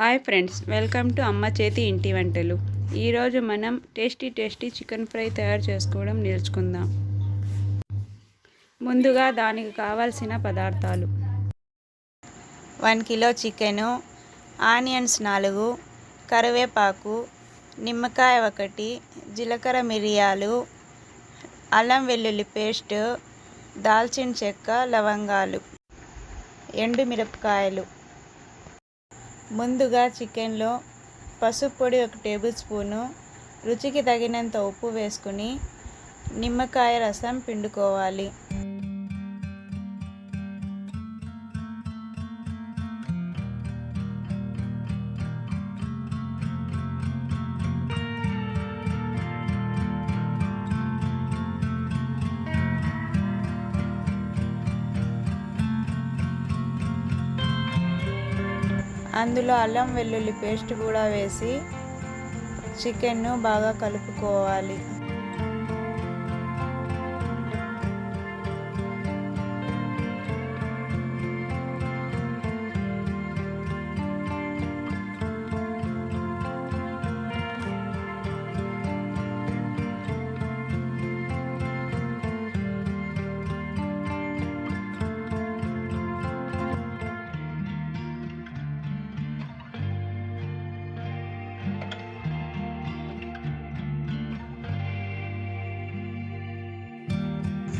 Hi friends welcome to అమ్మ చేతి ఇంటి వంటలు. ఈరోజు మనం టేస్టీ టేస్టీ చికెన్ ఫ్రై తయారు చేసుకోవడం నేర్చుకుందాం. ముందుగా దానికి కావాల్సిన పదార్థాలు. వన్ కిలో చికెను ఆనియన్స్ నాలుగు కరివేపాకు నిమ్మకాయ ఒకటి జీలకర్ర మిరియాలు అల్లం వెల్లుల్లి పేస్ట్ దాల్చిన చెక్క లవంగాలు ఎండు మిరపకాయలు. ముందుగా చికెన్లో పసుపు పొడి ఒక టేబుల్ స్పూను రుచికి తగినంత ఉప్పు వేసుకుని నిమ్మకాయ రసం పిండుకోవాలి. అందులో అల్లం వెల్లుల్లి పేస్ట్ కూడా వేసి చికెన్ను బాగా కలుపుకోవాలి.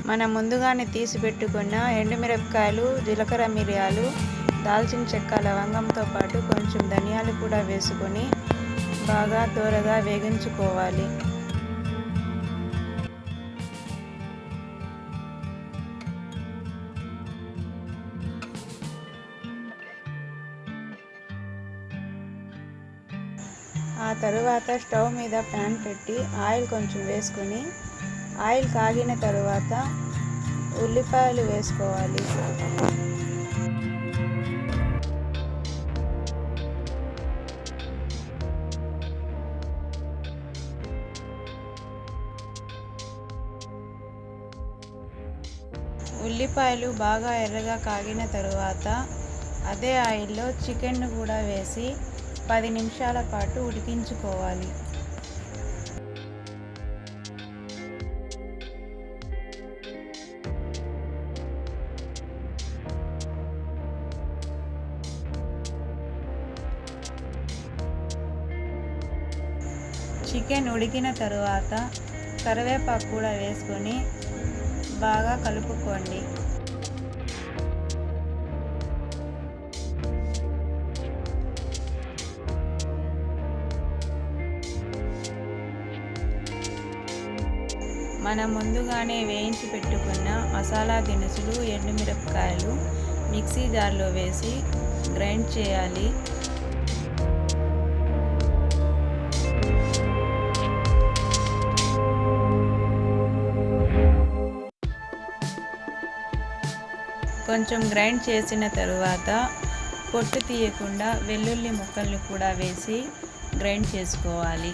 మనం ముందుగానే తీసి పెట్టుకున్న ఎండుమిరపకాయలు జీలకర్ర మిరియాలు దాల్చిన చెక్క లవంగంతో పాటు కొంచెం ధనియాలు కూడా వేసుకొని బాగా దూరగా వేగించుకోవాలి. ఆ తరువాత స్టవ్ మీద ప్యాన్ పెట్టి ఆయిల్ కొంచెం వేసుకొని ఆయిల్ కాగిన తరువాత ఉల్లిపాయలు వేసుకోవాలి. ఉల్లిపాయలు బాగా ఎర్రగా కాగిన తరువాత అదే ఆయిల్లో చికెన్ను కూడా వేసి పది నిమిషాల పాటు ఉడికించుకోవాలి. చికెన్ ఉడికిన తరువాత కరివేపాకు కూడా వేసుకొని బాగా కలుపుకోండి. మనం ముందుగానే వేయించి పెట్టుకున్న మసాలా దినుసులు ఎండుమిరపకాయలు మిక్సీ జార్లో వేసి గ్రైండ్ చేయాలి. కొంచెం గ్రైండ్ చేసిన తరువాత పొట్టు తీయకుండా వెల్లుల్లి ముక్కల్ని కూడా వేసి గ్రైండ్ చేసుకోవాలి.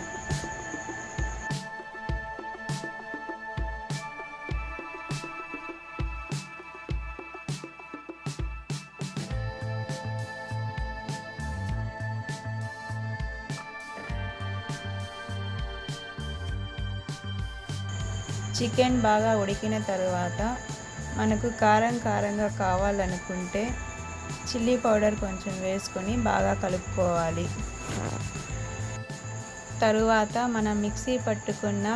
చికెన్ బాగా ఉడికిన తరువాత మనకు కారం కారంగా కావాలనుకుంటే చిల్లీ పౌడర్ కొంచెం వేసుకొని బాగా కలుపుకోవాలి. తరువాత మనం మిక్సీ పట్టుకున్న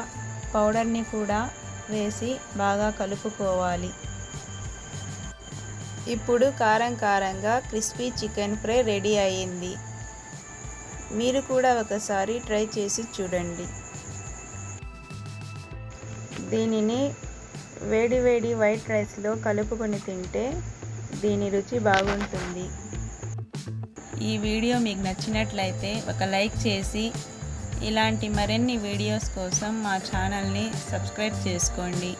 పౌడర్ని కూడా వేసి బాగా కలుపుకోవాలి. ఇప్పుడు కారం కారంగా క్రిస్పీ చికెన్ ఫ్రై రెడీ అయ్యింది. మీరు కూడా ఒకసారి ట్రై చేసి చూడండి. దీనిని వేడి వేడి వైట్ రైస్లో కలుపుకొని తింటే దీని రుచి బాగుంటుంది. ఈ వీడియో మీకు నచ్చినట్లయితే ఒక లైక్ చేసి ఇలాంటి మరిన్ని వీడియోస్ కోసం మా ఛానల్ని సబ్స్క్రైబ్ చేసుకోండి.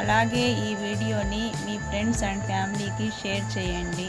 అలాగే ఈ వీడియోని మీ ఫ్రెండ్స్ అండ్ ఫ్యామిలీకి షేర్ చేయండి.